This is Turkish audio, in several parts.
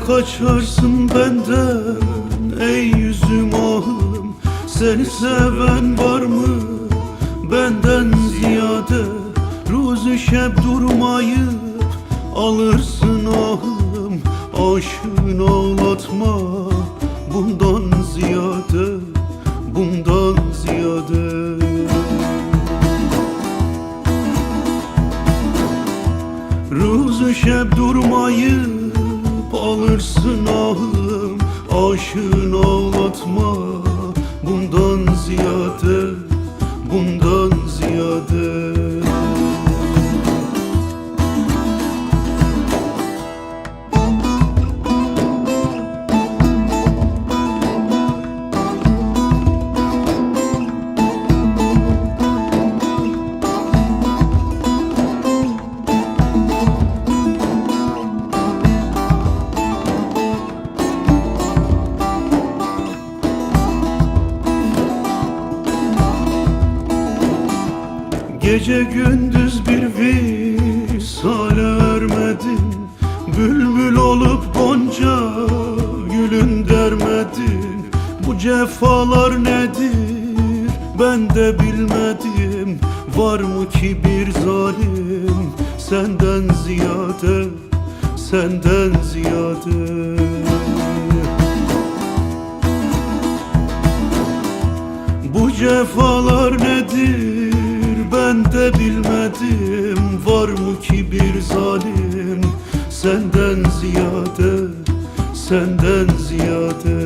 kaçarsın benden Ey yüzüm ahım Seni seven var mı? Benden ziyade Ruzu şeb durmayıp alırsın ahım Aşığın ağlatma bundan ziyade Bundan ziyade. Ruzu şeb durmayıp alırsın ahım Aşığın ağlatma Gece gündüz bir visale vermedin Bülbül olup gonca gülün dermedin. Bu cefalar nedir? Ben de bilmedim. Var mı ki bir zalim? Senden ziyade Senden ziyade. Bu cefalar nedir bilmedim Var mı ki bir zalim? Senden ziyade Senden ziyade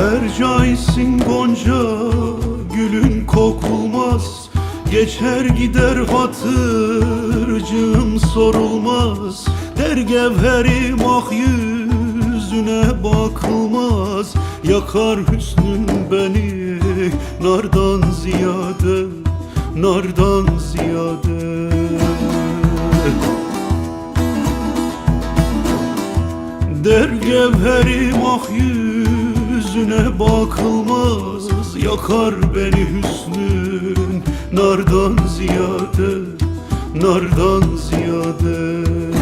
Ercaisin gonca gülün kokulmaz Geçer gider hatırcığım sorulmaz. Der gevherim ah yüzüne bakılmaz. Yakar hüsnün beni nardan ziyade Nardan ziyade. Der gevherim ah yüzüne bakılmaz. Yakar beni hüsnün. Nardan ziyade Nardan ziyade